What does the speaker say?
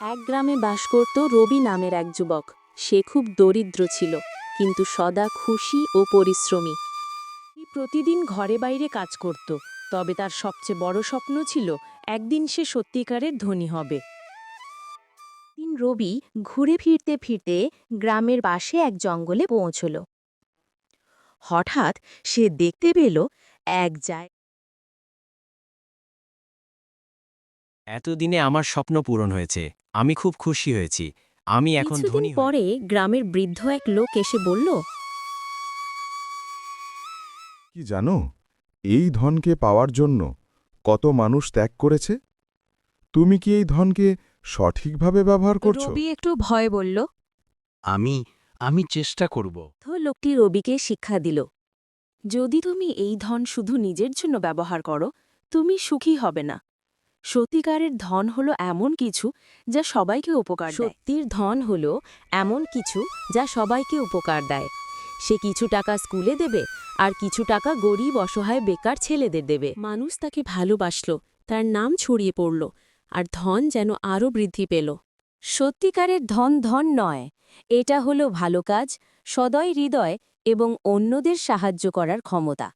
এক গ্রামে বাস করত রবি নামের এক যুবক। সে খুব দরিদ্র ছিল, কিন্তু সদা খুশি ও পরিশ্রমী। প্রতিদিন ঘরে বাইরে কাজ করত, তবে তার সবচেয়ে বড় স্বপ্ন ছিল, একদিন সে সত্যিকারের ধনী হবে। দিন রবি ঘুরে ফিরতে ফিরতে গ্রামের পাশে এক জঙ্গলে পৌঁছল। হঠাৎ সে দেখতে পেল, এক যায় এতদিনে আমার স্বপ্ন পূরণ হয়েছে। আমি খুব খুশি হয়েছি। আমি এখন ধনী পরে গ্রামের বৃদ্ধ এক লোক এসে বলল কি জানো এই ধনকে পাওয়ার জন্য কত মানুষ ত্যাগ করেছে? তুমি কি এই ধনকে সঠিকভাবে ব্যবহার করছ? রবি একটু ভয় বলল আমি আমি চেষ্টা করব। তো লোকটি রবিকে শিক্ষা দিল যদি তুমি এই ধন শুধু নিজের জন্য ব্যবহার করো তুমি সুখী হবে না। সত্যিকারের ধন হলো এমন কিছু যা সবাইকে উপকার সত্যির ধন হলো এমন কিছু যা সবাইকে উপকার দেয়। সে কিছু টাকা স্কুলে দেবে আর কিছু টাকা গরিব, অসহায়, বেকার ছেলেদের দেবে। মানুষ তাকে ভালোবাসল, তার নাম ছড়িয়ে পড়ল, আর ধন যেন আরও বৃদ্ধি পেল। সত্যিকারের ধন ধন নয়, এটা হলো ভালো কাজ, সদয় হৃদয় এবং অন্যদের সাহায্য করার ক্ষমতা।